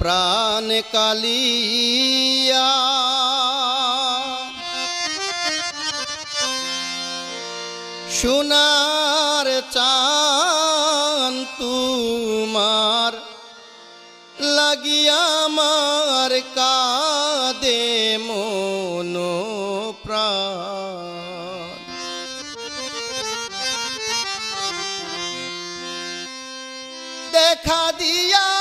প্রাণ কালিয়া। সোনার চান তুমার লাগিয়া মার কাদে মনো প্রাণ। দেখা দিয়া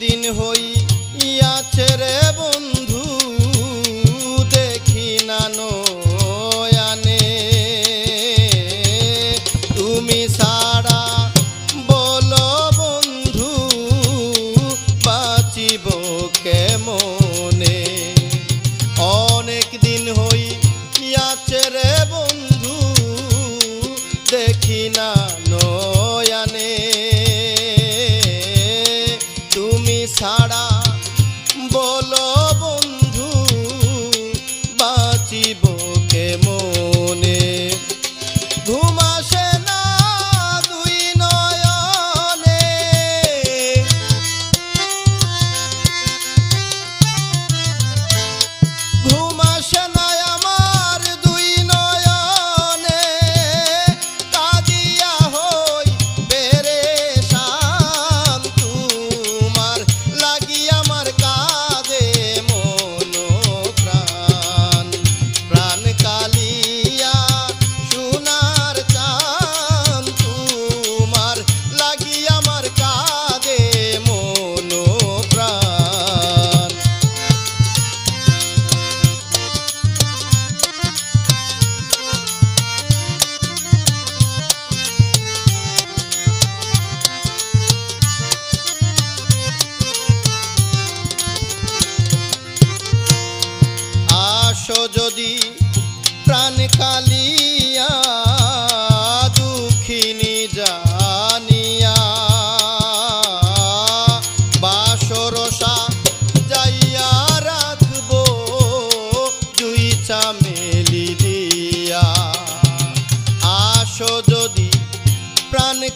দিন হই ইয়া ছেড়ে বোন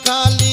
খালি